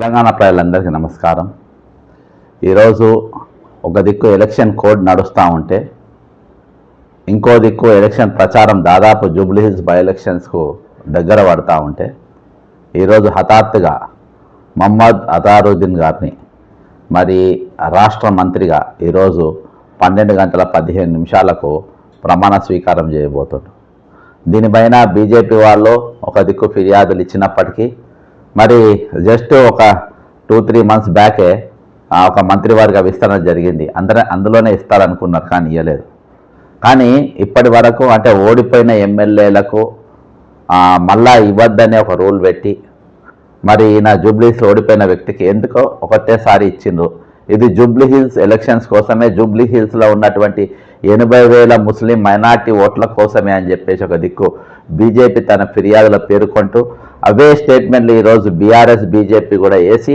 తెలంగాణ ప్రజలందరికీ నమస్కారం. ఈరోజు ఒక దిక్కు ఎలక్షన్ కోడ్ నడుస్తూ ఉంటే ఇంకో దిక్కు ఎలక్షన్ ప్రచారం దాదాపు జూబ్లీహిల్స్ బై ఎలక్షన్స్కు దగ్గర పడుతూ ఉంటే ఈరోజు హఠాత్తుగా మహమ్మద్ అతారుద్దీన్ గారిని మరి రాష్ట్ర మంత్రిగా ఈరోజు పన్నెండు గంటల పదిహేను నిమిషాలకు ప్రమాణ స్వీకారం చేయబోతుండ్రు దీనిపైన బీజేపీ వాళ్ళు ఒక దిక్కు ఫిర్యాదులు ఇచ్చినప్పటికీ మరి జస్ట్ ఒక టూ త్రీ మంత్స్ బ్యాకే ఒక మంత్రివర్గ విస్తరణ జరిగింది. అందరూ అందులోనే ఇస్తారనుకున్నారు కానీ ఇవ్వలేదు కానీ ఇప్పటి వరకు అంటే ఓడిపోయిన ఎమ్మెల్యేలకు మళ్ళా ఇవ్వద్దనే ఒక రూల్ పెట్టి మరి నా జూబ్లీస్ ఓడిపోయిన వ్యక్తికి ఎందుకో ఒకటేసారి ఇచ్చిండ్రు. ఇది జూబ్లీ హిల్స్ ఎలక్షన్స్ కోసమే జూబ్లీ హిల్స్లో ఉన్నటువంటి ఎనభై వేల ముస్లిం మైనార్టీ ఓట్ల కోసమే అని చెప్పేసి ఒక దిక్కు బీజేపీ తన ఫిర్యాదులో పేర్కొంటూ అవే స్టేట్మెంట్లు ఈరోజు బీఆర్ఎస్ బీజేపీ కూడా వేసి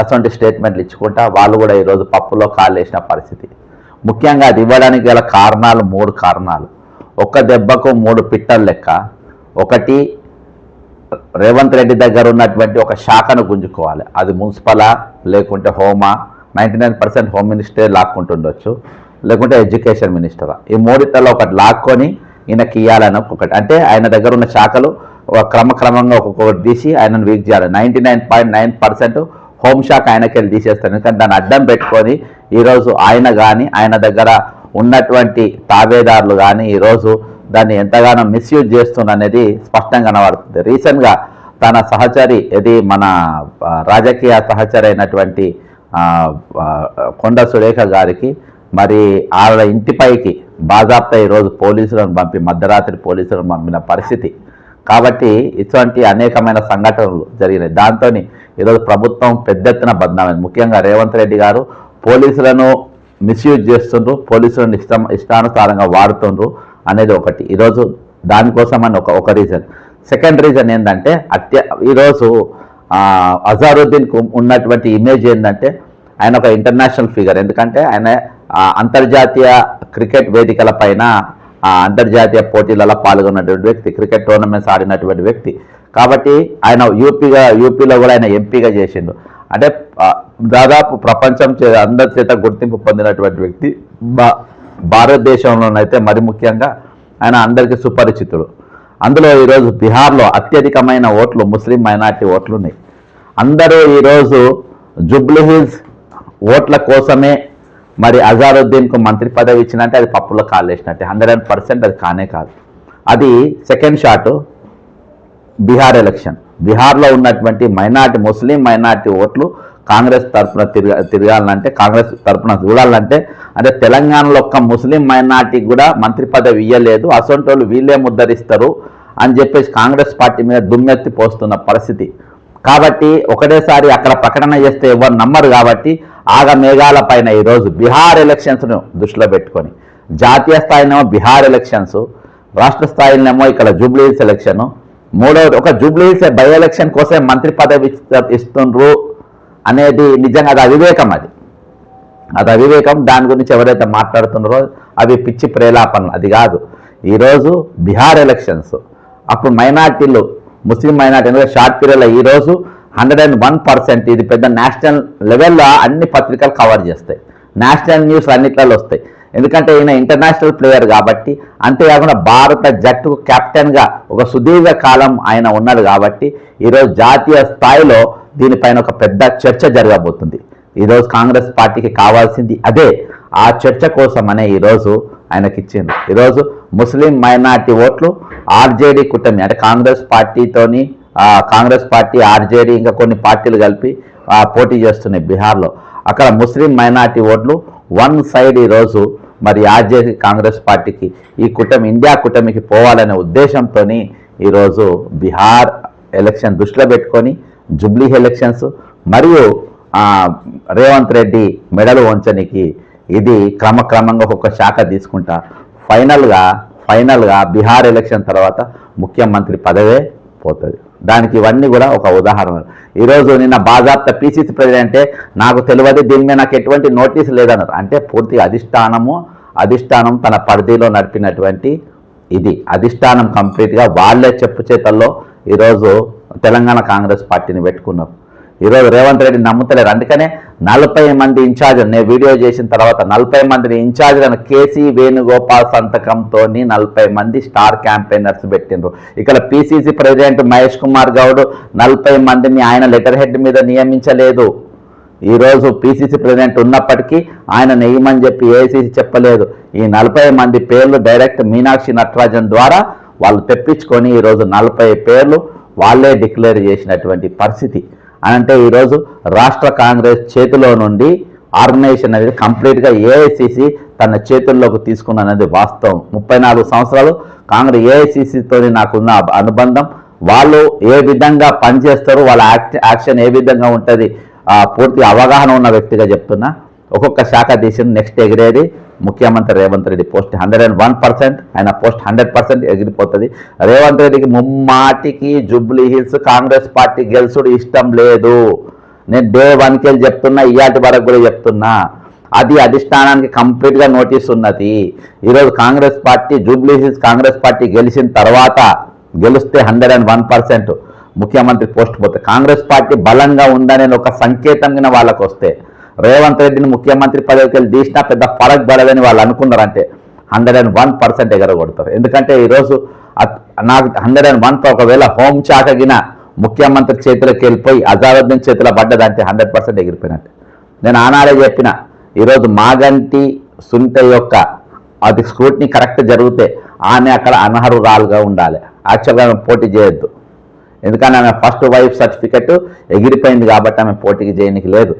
అటువంటి స్టేట్మెంట్లు ఇచ్చుకుంటా వాళ్ళు కూడా ఈరోజు పప్పులో కాలేసిన పరిస్థితి. ముఖ్యంగా అది ఇవ్వడానికి గల కారణాలు మూడు కారణాలు. ఒక్క దెబ్బకు మూడు పిట్టల లెక్క. ఒకటి రేవంత్ రెడ్డి దగ్గర ఉన్నటువంటి ఒక శాఖను గుంజుకోవాలి. అది మున్సిపలా లేకుంటే హోమా? నైంటీ నైన్ పర్సెంట్ హోమ్ మినిస్టరే లాక్కుంటుండొచ్చు. లేకుంటే ఎడ్యుకేషన్ మినిస్టరా. ఈ మూడిట్లలో ఒకటి లాక్కొని ఈయనకి ఇవ్వాలని ఒకటి. అంటే ఆయన దగ్గర ఉన్న శాఖలు ఒక క్రమక్రమంగా ఒక్కొక్కటి తీసి ఆయనను వీక్ చేయాలి. Ninety nine point nine percent హోంశాఖ ఆయనకి వెళ్ళి తీసేస్తారు ఎందుకంటే దాన్ని అడ్డం పెట్టుకొని ఈరోజు ఆయన కానీ ఆయన దగ్గర ఉన్నటువంటి తాబేదారులు కానీ ఈరోజు దాన్ని ఎంతగానో మిస్యూజ్ చేస్తున్న అనేది స్పష్టంగా కనబడుతుంది. రీసెంట్గా తన సహచరి ఇది మన రాజకీయ సహచరి అయినటువంటి కొండ సురేఖ గారికి మరి ఆవిడ ఇంటిపైకి బాజాప్తా ఈరోజు పోలీసులను పంపి మధ్యరాత్రి పోలీసులను పంపిన పరిస్థితి. కాబట్టి ఇటువంటి అనేకమైన సంఘటనలు జరిగినాయి. దాంతో ఈరోజు ప్రభుత్వం పెద్ద ఎత్తున బదనామైంది ముఖ్యంగా రేవంత్ రెడ్డి గారు పోలీసులను మిస్యూజ్ చేస్తుండ్రు పోలీసులను ఇష్టం ఇష్టానుసారంగా వాడుతుండ్రు అనేది ఒకటి. ఈరోజు దానికోసం అని ఒక ఒక రీజన్. సెకండ్ రీజన్ ఏంటంటే అత్య ఈరోజు అజారుద్దీన్కు ఉన్నటువంటి ఇమేజ్ ఏంటంటే ఆయన ఒక ఇంటర్నేషనల్ ఫిగర్. ఎందుకంటే ఆయన అంతర్జాతీయ క్రికెట్ వేదికల పైన అంతర్జాతీయ పోటీలలో పాల్గొన్నటువంటి వ్యక్తి క్రికెట్ టోర్నమెంట్స్ ఆడినటువంటి వ్యక్తి. కాబట్టి ఆయన యూపీగా యూపీలో కూడా ఆయన ఎంపీగా చేసిండు. అంటే దాదాపు ప్రపంచం చే అందరి చేత గుర్తింపు పొందినటువంటి వ్యక్తి బా భారతదేశంలోనైతే మరి ముఖ్యంగా ఆయన అందరికీ సుపరిచితుడు. అందులో ఈరోజు బీహార్లో అత్యధికమైన ఓట్లు ముస్లిం మైనార్టీ ఓట్లు ఉన్నాయి అందరూ ఈరోజు జుబ్లీహిల్స్ ఓట్ల కోసమే మరి అజారుద్దీన్కు మంత్రి పదవి ఇచ్చినట్టే అది పప్పులో కాలేసినట్టే. హండ్రెడ్ పర్సెంట్ అది కానే కాదు. అది సెకండ్ షాటు బీహార్ ఎలక్షన్. బీహార్లో ఉన్నటువంటి మైనార్టీ ముస్లిం మైనార్టీ ఓట్లు కాంగ్రెస్ తరఫున తిరగ తిరగాలంటే కాంగ్రెస్ తరఫున చూడాలంటే అంటే తెలంగాణలో ఒక్క ముస్లిం మైనార్టీకి కూడా మంత్రి పదవి ఇవ్వలేదు అసొంటోళ్ళు వీళ్ళే ముద్దరిస్తారు అని చెప్పేసి కాంగ్రెస్ పార్టీ మీద దుమ్మెత్తి పోస్తున్న పరిస్థితి. కాబట్టి ఒకటేసారి అక్కడ ప్రకటన చేస్తే ఎవరు నమ్మరు కాబట్టి ఆగ మేఘాల పైన ఈరోజు బీహార్ ఎలక్షన్స్ను దృష్టిలో పెట్టుకొని జాతీయ స్థాయినేమో బీహార్ ఎలక్షన్స్ రాష్ట్ర స్థాయిలోనేమో ఇక్కడ జూబ్లీహిల్స్ ఎలక్షన్ మూడవది ఒక జూబ్లీహిల్స్ బై ఎలక్షన్ కోసం మంత్రి పదవి ఇస్తుండ్రు అనేది నిజంగా అది అవివేకం అది. అది అవివేకం. దాని గురించి ఎవరైతే మాట్లాడుతున్నారో అవి పిచ్చి ప్రేలాపనలు. అది కాదు. ఈరోజు బీహార్ ఎలక్షన్స్ అప్పుడు మైనార్టీలు ముస్లిం మైనార్టీ ఎందుకంటే షార్ట్ పీరియడ్లో ఈరోజు హండ్రెడ్ అండ్ వన్ పర్సెంట్ ఇది పెద్ద నేషనల్ లెవెల్లో అన్ని పత్రికలు కవర్ చేస్తాయి. నేషనల్ న్యూస్ అన్నిట్లలో వస్తాయి. ఎందుకంటే ఈయన ఇంటర్నేషనల్ ప్లేయర్ కాబట్టి అంతేకాకుండా భారత జట్టుకు కెప్టెన్గా ఒక సుదీర్ఘ కాలం ఆయన ఉన్నాడు కాబట్టి ఈరోజు జాతీయ స్థాయిలో దీనిపైన ఒక పెద్ద చర్చ జరగబోతుంది. ఈరోజు కాంగ్రెస్ పార్టీకి కావాల్సింది అదే. ఆ చర్చ కోసమనే ఈరోజు ఆయనకిచ్చింది ఈరోజు ముస్లిం మైనార్టీ ఓట్లు ఆర్జేడీ కూటమి అంటే కాంగ్రెస్ పార్టీతోని కాంగ్రెస్ పార్టీ ఆర్జేడీ ఇంకా కొన్ని పార్టీలు కలిపి పోటీ చేస్తున్నాయి బీహార్లో. అక్కడ ముస్లిం మైనార్టీ ఓట్లు వన్ సైడ్ ఈరోజు మరి ఆర్జేడీ కాంగ్రెస్ పార్టీకి ఈ కూటమి ఇండియా కూటమికి పోవాలనే ఉద్దేశంతో ఈరోజు బీహార్ ఎలక్షన్ దృష్టిలో పెట్టుకొని జుబ్లీ ఎలక్షన్స్ మరియు రేవంత్ రెడ్డి మెడలు వంచనికి ఇది క్రమక్రమంగా ఒక్కొక్క శాఖ తీసుకుంటా. ఫైనల్గా ఫైనల్గా బీహార్ ఎలక్షన్ తర్వాత ముఖ్యమంత్రి పదవే పోతుంది. దానికి ఇవన్నీ కూడా ఒక ఉదాహరణ. ఈరోజు నిన్న బాజాప్త పీసీసీ ప్రెసిడెంటే నాకు తెలియదు దీని మీద నాకు ఎటువంటి నోటీస్ లేదన్నారు. అంటే పూర్తిగా అధిష్టానము అధిష్టానం తన పరిధిలో నడిపినటువంటి ఇది. అధిష్టానం కంప్లీట్గా వాళ్ళే చెప్పు చేతల్లో ఈరోజు తెలంగాణ కాంగ్రెస్ పార్టీని పెట్టుకున్నారు. ఈరోజు రేవంత్ రెడ్డి నమ్ముతలేరు. అందుకనే నలభై మంది ఇన్ఛార్జ్ నేను వీడియో చేసిన తర్వాత నలభై మందిని ఇన్ఛార్జ్లను కేసీ వేణుగోపాల్ సంతకంతో నలభై మంది స్టార్ క్యాంపెయినర్స్ పెట్టిండ్రు. ఇక్కడ పిసిసి ప్రెసిడెంట్ మహేష్ కుమార్ గౌడ్ నలభై మందిని ఆయన లెటర్ హెడ్ మీద నియమించలేదు. ఈరోజు పిసిసి ప్రెసిడెంట్ ఉన్నప్పటికీ ఆయన నెయ్యమని చెప్పి ఏసీసీ చెప్పలేదు. ఈ నలభై మంది పేర్లు డైరెక్ట్ మీనాక్షి నటరాజన్ ద్వారా వాళ్ళు తెప్పించుకొని ఈరోజు నలభై పేర్లు వాళ్ళే డిక్లేర్ చేసినటువంటి పరిస్థితి. అని అంటే ఈరోజు రాష్ట్ర కాంగ్రెస్ చేతిలో నుండి ఆర్గనైజేషన్ అనేది కంప్లీట్గా ఏఐసిసి తన చేతుల్లోకి తీసుకున్నది వాస్తవం. ముప్పై నాలుగు సంవత్సరాలు కాంగ్రెస్ ఏఐసిసితో నాకున్న అనుబంధం. వాళ్ళు ఏ విధంగా పనిచేస్తారు వాళ్ళ యాక్ట్ యాక్షన్ ఏ విధంగా ఉంటుంది పూర్తి అవగాహన ఉన్న వ్యక్తిగా చెప్తున్నా. ఒక్కొక్క శాఖ తీసిన నెక్స్ట్ ఎగిరేది. ముఖ్యమంత్రి Revanth Reddy post hundred and one percent ఆయన పోస్ట్ హండ్రెడ్ పర్సెంట్ ఎగిరిపోతుంది. రేవంత్ రెడ్డికి ముమ్మాటికి జూబ్లీ హిల్స్ కాంగ్రెస్ పార్టీ గెలుసుడు ఇష్టం లేదు. నేను డే వన్కి వెళ్ళి చెప్తున్నా ఇయాటి వరకు కూడా చెప్తున్నా. అది అధిష్టానానికి కంప్లీట్గా నోటీస్ ఉన్నది. ఈరోజు కాంగ్రెస్ పార్టీ జూబ్లీ హిల్స్ కాంగ్రెస్ పార్టీ గెలిచిన తర్వాత గెలిస్తే హండ్రెడ్ అండ్ వన్ పర్సెంట్ ముఖ్యమంత్రి పోస్ట్ పోతే. కాంగ్రెస్ పార్టీ బలంగా ఉందనే ఒక సంకేతంగా వాళ్ళకు వస్తే రేవంత్ రెడ్డిని ముఖ్యమంత్రి పదవికి వెళ్ళి తీసినా పెద్ద ఫరక్ పడదని వాళ్ళు అనుకున్నారంటే హండ్రెడ్ అండ్ వన్ పర్సెంట్ ఎగరగొడతారు. ఎందుకంటే ఈరోజు నాకు హండ్రెడ్ అండ్ వన్ ఒకవేళ హోం చాకగిన ముఖ్యమంత్రి చేతిలోకి వెళ్ళిపోయి అజారుద్దీన్ చేతిలో పడ్డదంటే హండ్రెడ్ పర్సెంట్ ఎగిరిపోయినట్టు. నేను ఆనాడే చెప్పిన ఈరోజు మాగంటి సుంట యొక్క అది స్క్రూట్ని కరెక్ట్ జరిగితే ఆమె అక్కడ అనర్హురాలుగా ఉండాలి. యాక్చువల్గా ఆమె పోటీ చేయొద్దు. ఎందుకంటే ఆమె ఫస్ట్ వైఫ్ సర్టిఫికెట్ ఎగిరిపోయింది కాబట్టి ఆమె పోటీకి చేయనికి లేదు.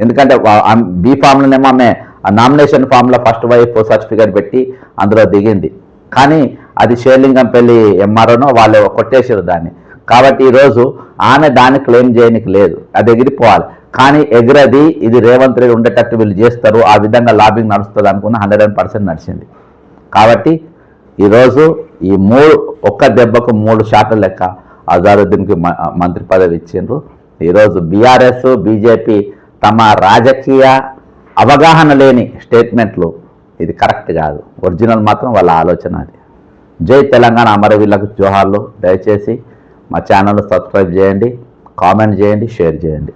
ఎందుకంటే బీ ఫామ్లోనేమో ఆమె నామినేషన్ ఫామ్లో ఫస్ట్ వైఫ్ సర్టిఫికేట్ పెట్టి అందులో దిగింది. కానీ అది షేర్లింగంపల్లి ఎంఆర్ఓను వాళ్ళు కొట్టేసారు దాన్ని. కాబట్టి ఈరోజు ఆమె దాన్ని క్లెయిమ్ చేయనికి లేదు. అది ఎగిరిపోవాలి. కానీ ఎగిరది ఇది రేవంత్ రెడ్డి ఉండేటట్టు వీళ్ళు చేస్తారు. ఆ విధంగా లాబింగ్ నడుస్తుంది అనుకున్న హండ్రెడ్ పర్సెంట్ నడిచింది. కాబట్టి ఈరోజు ఈ మూడు ఒక్క దెబ్బకు మూడు శాతం లెక్క అజారుద్దీన్కి మ- మంత్రి పదవి ఇచ్చిండ్రు. ఈరోజు బీఆర్ఎస్ బీజేపీ తమ రాజకీయ అవగాహన లేని స్టేట్మెంట్లు. ఇది కరెక్ట్ కాదు. ఒరిజినల్ మాత్రం వాళ్ళ ఆలోచన అది. జై తెలంగాణ అమరవీళ్ళకు జోహార్లు. దయచేసి మా ఛానల్ సబ్స్క్రైబ్ చేయండి కామెంట్ చేయండి షేర్ చేయండి.